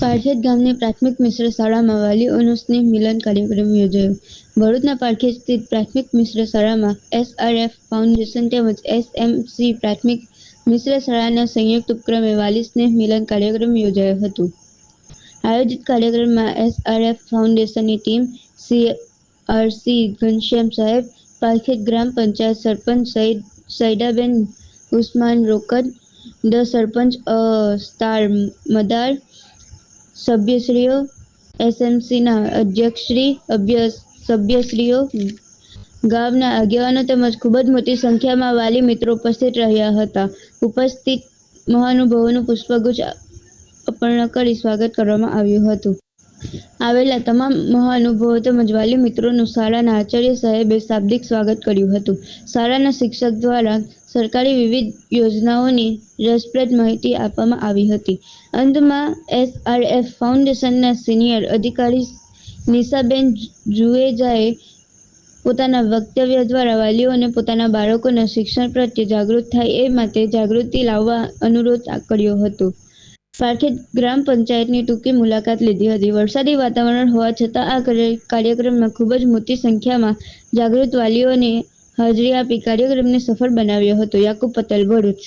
પારખેજ ગામની પ્રાથમિક મિશ્ર શાળામાં વાલીઓનો સ્નેહ મિલન કાર્યક્રમ યોજાયો. ભરૂચના પારખેજ સ્થિત પ્રાથમિક મિશ્ર શાળામાં એસઆરએફ ફાઉન્ડેશન તેમજ એસએમસી પ્રાથમિક મિશ્ર શાળાના સંયુક્ત ઉપક્રમે વાલી સ્નેહ મિલન કાર્યક્રમ યોજાયો હતો. આયોજિત કાર્યક્રમમાં એસઆરએફ ફાઉન્ડેશનની ટીમ સીઆરસી ઘનશ્યામ સાહેબ, પારખેજ ગ્રામ પંચાયત સરપંચ સઈદ સૈદાબેન ઉસ્માન રોકડ ધ સરપંચ સ્ટાર મદાર સભ્યશ્રીઓ, એસએમસીના અધ્યક્ષશ્રી સભ્યશ્રીઓ, ગામના આગેવાનો તેમજ ખૂબ જ મોટી સંખ્યામાં વાલી મિત્રો ઉપસ્થિત રહ્યા હતા. ઉપસ્થિત મહાનુભાવોનું પુષ્પગુચ્છ અર્પણ કરી સ્વાગત કરવામાં આવ્યું હતું. આવેલા તમામ મહાનુભાવો તેમજ વાલી મિત્રોનું શાળાના આચાર્ય સાહેબે શાબ્દિક સ્વાગત કર્યું હતું. શાળાના શિક્ષક દ્વારા સરકારી વિવિધ યોજનાઓની રસપ્રદ માહિતી આપવામાં આવી હતી. અંતમાં એસઆરએફ ફાઉન્ડેશનના સિનિયર અધિકારી નિશાબેન જુએજાએ પોતાના વક્તવ્ય દ્વારા વાલીઓને પોતાના બાળકોના શિક્ષણ પ્રત્યે જાગૃત થાય એ માટે જાગૃતિ લાવવા અનુરોધ કર્યો હતો. પારખેજ ગ્રામ પંચાયતની ટૂંકી મુલાકાત લીધી હતી. વરસાદી વાતાવરણ હોવા છતાં આ કાર્યક્રમમાં ખૂબ જ મોટી સંખ્યામાં જાગૃત વાલીઓને હાજરી આપી કાર્યક્રમને સફળ બનાવ્યો હતો. યાકુબ પટેલ, ભરૂચ.